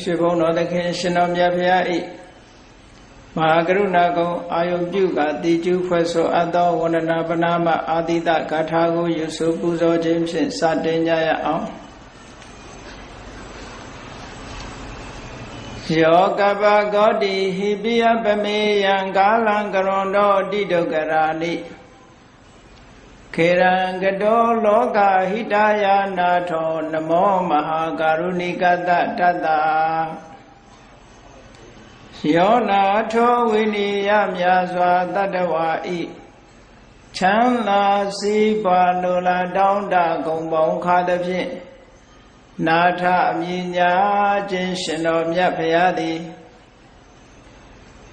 ရွှေဘုံတော်သခင် ရှင်တော်မြတ်ဖရာဤမဟာကရုဏာကုံအာယုပြုကတိကျူဖွဲ့ဆိုအပ်သောဝန္ဒနာပနာမအာတိတဂါထာကိုယူဆပူဇော်ခြင်းဖြင့်စတင်ကြရအောင်ယောကပဂောတိဟိပိယပမေယံကာလံကရွန်တော်တိဒုက္ခရာနိ ခေရံကတောလောကဟိတယာနာထောနမောမဟာကာရုဏိကတတတ္တယောနာထောဝိနိယမြာစွာတတ္တဝါဤချမ်းသာစီးပွားလိုလားတောင်းတဂုံပေါင်းခါသဖြင့်နာထအမြညာခြင်းရှင်တော်မြတ်ဖရာသည်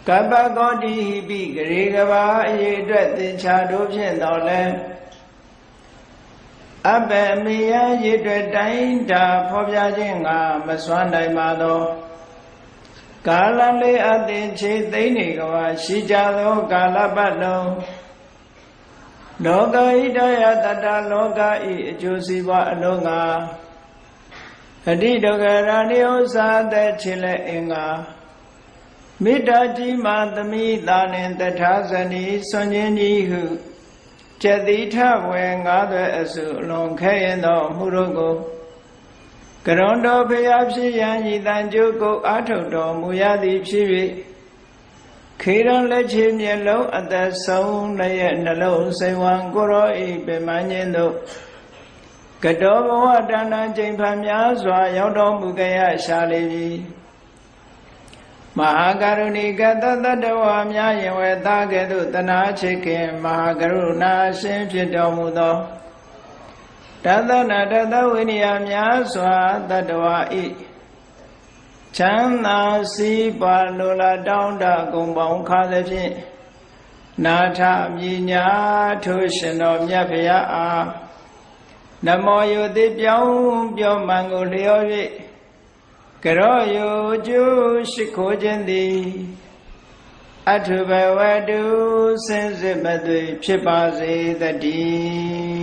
ကပ္ပကောတိဟိပိဂရေကဘာအရေးအတွက်သင်္ချာတို့ဖြင့်တော်လဲအဘယ်မေယရေအတွက်တိုင်းတာဖော်ပြခြင်းကမစွမ်းနိုင်ပါသောကာလလေးအသင်ချေသိမ့်နေကဘာရှိကြသောကာလပတ်လုံးလောကဣတယတတလောကဤအကျိုးစီးပွားအလုံးငါအတိဒုက္ခရာနိဥ္စာတဲ့ချေလက်အင်္ဂါ မေတ္တာကြီးမှသမိသာနှင့်တထာဇနီဆွန်ခြင်းကြီးဟုကျက်တိထဝေငါးသွဲအစုအလွန်ခဲရင်သောမှုတို့ကိုကရွန်တော်ဖျားဖြစ်ရန်ဤတန်ကြိုးကိုအာထုတ်တော်မူရသည်ဖြစ်၍ခေရန်လက်ချေမျက်လုံးအသက်ဆုံးလည်းနှလုံးစိမ်ဝံကိုရောဤပင်မခြင်းတို့ကတောဘဝတဏ္ဍချိန်ဖန်များစွာရောက်တော်မူကြရရှာလေပြီ မဟာကရုဏီကတတတဝါများယင်ဝေသားကဲ့သို့တနာချစ်ခင်မဟာကရုဏာရှင်ဖြစ်တော်မူသောတသနာတသဝိနည်းများစွာတတဝါဤချမ်းသာစီးပါလိုလားတောင်းတဂုံပေါင်းခါသဖြင့်နာထမြညာထိုရှင်တော်မြတ်ဖရာအားနမောယုတိပြောင်းပြောမှန်ကိုလျော်၍ ကရောယုကျုရှိခိုးခြင်းသည်အထုဘဝတုစင်စစ်မသွေဖြစ်ပါစေတည်း